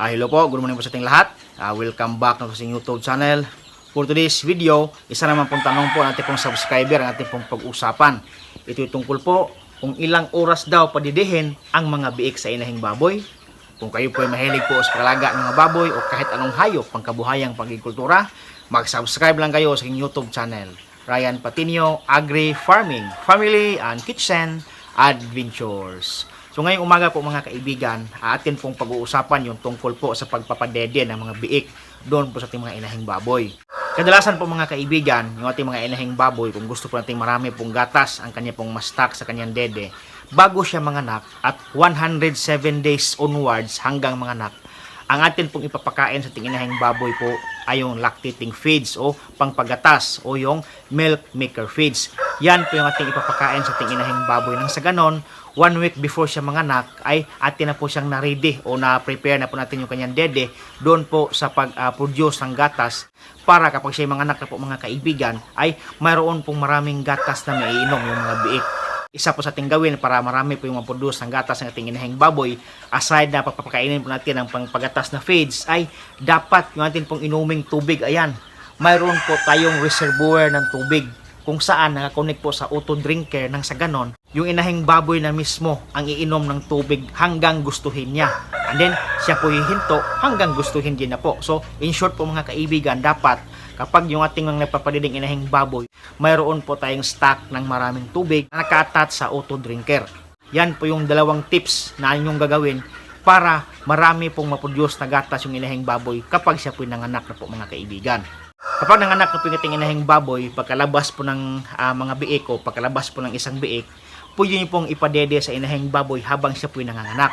Ah, hello po, good morning po sa ating lahat. Ah, welcome back na sa ating YouTube channel. For today's video, isa naman pong tanong po natin pong subscriber ang ating pong pag-usapan. Ito tungkol po kung ilang oras daw padidihin ang mga biik sa inahing baboy. Kung kayo po ay mahilig po sa paglaga ng mga baboy o kahit anong hayop pangkabuhayang pagkikultura, mag-subscribe lang kayo sa aking YouTube channel. Ryan Patinio Agri Farming, Family and Kitchen Adventures. So ngayong umaga po mga kaibigan, atin pong pag-uusapan yung tungkol po sa pagpapadede ng mga biik doon po sa ating mga inahing baboy. Kadalasan po mga kaibigan, yung ating mga inahing baboy, kung gusto po nating marami pong gatas ang kanya pong mastak sa kanyang dede, bago siya manganak at 107 days onwards hanggang manganak, ang atin pong ipapakain sa ating inahing baboy po ay yung lactating feeds o pangpagatas o yung milk maker feeds. Yan po yung ating ipapakain sa ating inahing baboy. Nang sa ganon, one week before siya manganak ay atin na po siyang na-ready o na-prepare na po natin yung kanyang dede doon po sa pag-produce ng gatas. Para kapag siya manganak na po mga kaibigan ay mayroon pong maraming gatas na maiinom yung mga biik. Isa po sa ating gawin para marami po yung maproduce ng gatas ng ating inahing baboy aside na papapakainin po natin ng pangpagatas na feeds ay dapat yung ating pong inuming tubig ayan mayroon po tayong reservoir ng tubig kung saan nakakonek po sa auto drinker nang sa ganon yung inahing baboy na mismo ang iinom ng tubig hanggang gustuhin niya and then siya po hihinto hanggang gustuhin din na po so in short po mga kaibigan dapat kapag yung ating mga nagpapadiding inahing baboy, mayroon po tayong stock ng maraming tubig na naka-attach sa auto drinker. Yan po yung dalawang tips na inyong gagawin para marami pong maproduce na gatas yung inahing baboy kapag siya po nanganak na po mga kaibigan. Kapag nanganak na yung ating inahing baboy, pagkalabas po ng ah, mga biik o pagkalabas po ng isang biik, pwede nyo pong ipadede sa inahing baboy habang siya po nanganganak.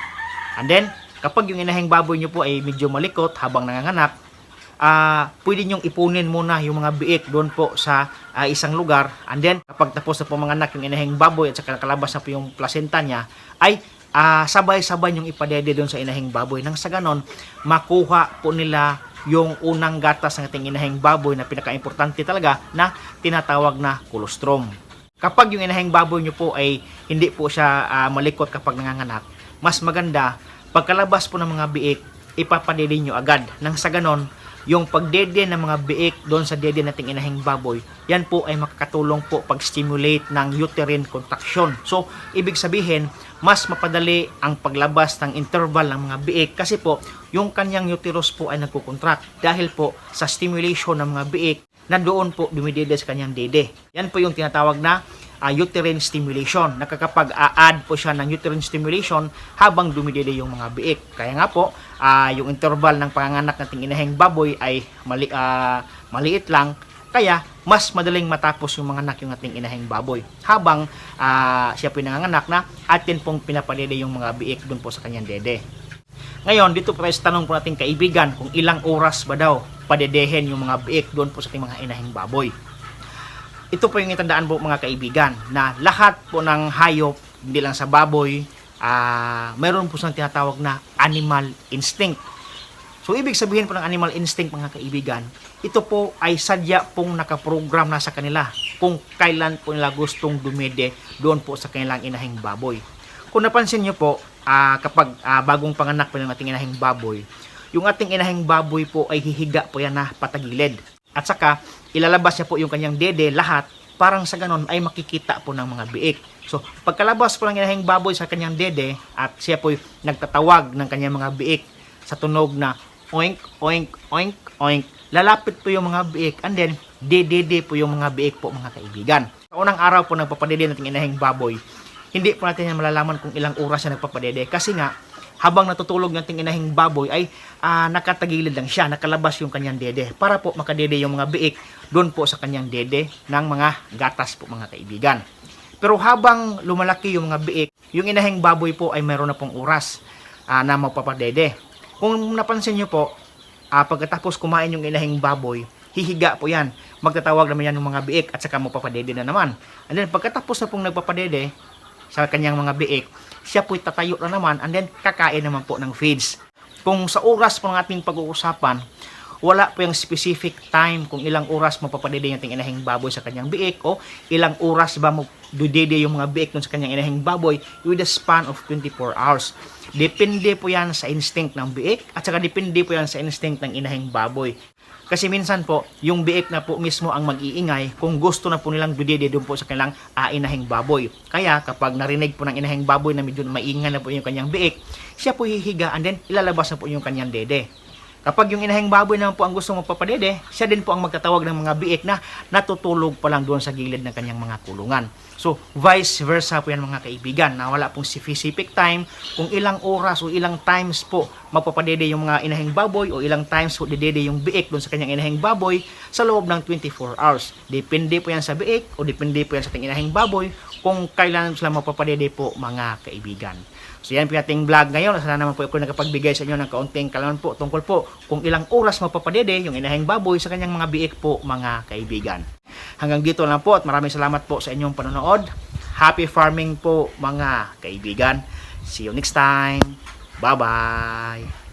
And then, kapag yung inahing baboy nyo po ay medyo malikot habang nanganganak, ah pwede nyong ipunin muna yung mga biik doon po sa ah, isang lugar and then kapag tapos na po mga anak yung inahing baboy at saka nakalabas na po yung placenta niya ay ah, sabay-sabay yung ipadede doon sa inahing baboy nang sa ganon makuha po nila yung unang gatas ng ating inahing baboy na pinaka-importante talaga na tinatawag na colostrum. Kapag yung inahing baboy nyo po ay hindi po siya ah, malikot kapag nanganganak, mas maganda pagkalabas po ng mga biik, ipapadede nyo agad. Nang sa ganon, yung pagdede ng mga biik doon sa dede nating inahing baboy, yan po ay makakatulong po pag-stimulate ng uterine contraction. So, ibig sabihin, mas mapadali ang paglabas ng interval ng mga biik kasi po, yung kanyang uterus po ay nagkukontract dahil po sa stimulation ng mga biik na doon po dumidede sa kanyang dede. Yan po yung tinatawag na uh, uterine stimulation. Nakakapag-a-add po siya ng uterine stimulation habang dumidede yung mga biik. Kaya nga po, ah, yung interval ng panganganak nating inahing baboy ay mali, ah, maliit lang. Kaya, mas madaling matapos yung mga anak yung ating inahing baboy. Habang ah, siya nanganganak na atin pong pinapadede yung mga biik dun po sa kanyang dede. Ngayon, dito po tayo tanong po nating kaibigan kung ilang oras ba daw padedehin yung mga biik doon po sa ating mga inahing baboy ito po yung itandaan po mga kaibigan na lahat po ng hayop, hindi lang sa baboy, ah meron po silang tinatawag na animal instinct. So, ibig sabihin po ng animal instinct mga kaibigan, ito po ay sadya pong nakaprogram na sa kanila kung kailan po nila gustong dumede doon po sa kanilang inahing baboy. Kung napansin nyo po, ah, kapag ah, bagong panganak po ng ating inahing baboy, yung ating inahing baboy po ay hihiga po yan na patagilid. At saka, ilalabas niya po yung kanyang dede lahat parang sa ganon ay makikita po ng mga biik. So, pagkalabas po ng inahing baboy sa kanyang dede at siya po nagtatawag ng kanyang mga biik sa tunog na oink, oink, oink, oink, lalapit po yung mga biik and then dedede po yung mga biik po mga kaibigan. Sa unang araw po nagpapadede natin inahing baboy, hindi po natin yan malalaman kung ilang oras siya nagpapadede kasi nga habang natutulog ng ating inahing baboy ay ah, nakatagilid lang siya, nakalabas yung kanyang dede para po makadede yung mga biik doon po sa kanyang dede ng mga gatas po mga kaibigan. Pero habang lumalaki yung mga biik, yung inahing baboy po ay mayroon na pong oras ah, na magpapadede. Kung napansin nyo po, ah, pagkatapos kumain yung inahing baboy, hihiga po yan. Magtatawag naman yan ng mga biik at saka magpapadede na naman. And then pagkatapos na pong nagpapadede sa kanyang mga biik, siya po'y tatayo na naman and then kakain naman po ng feeds. Kung sa oras po ng ating pag-uusapan, wala po yung specific time kung ilang oras mapapadede yung inahing baboy sa kanyang biik o ilang oras ba mo dudede yung mga biik dun sa kanyang inahing baboy with a span of 24 hours. Depende po yan sa instinct ng biik at saka depende po yan sa instinct ng inahing baboy. Kasi minsan po, yung biik na po mismo ang mag-iingay kung gusto na po nilang dudede doon po sa kanilang ah, inahing baboy. Kaya kapag narinig po ng inahing baboy na medyo maingay na po yung kanyang biik, siya po hihiga and then ilalabas na po yung kanyang dede. Kapag yung inahing baboy naman po ang gusto magpapadede, siya din po ang magtatawag ng mga biik na natutulog pa lang doon sa gilid ng kanyang mga kulungan. So, vice versa po yan mga kaibigan, na wala pong specific time kung ilang oras o ilang times po magpapadede yung mga inahing baboy o ilang times po didede yung biik doon sa kanyang inahing baboy sa loob ng 24 hours. Depende po yan sa biik o depende po yan sa ating inahing baboy kung kailan sila magpapadede po mga kaibigan. So yan po yung ating vlog ngayon. Sana naman po ako nakapagbigay sa inyo ng kaunting kalaman po tungkol po kung ilang oras mapapadede yung inahing baboy sa kanyang mga biik po mga kaibigan. Hanggang dito lang po at maraming salamat po sa inyong panonood. Happy farming po mga kaibigan. See you next time. Bye-bye.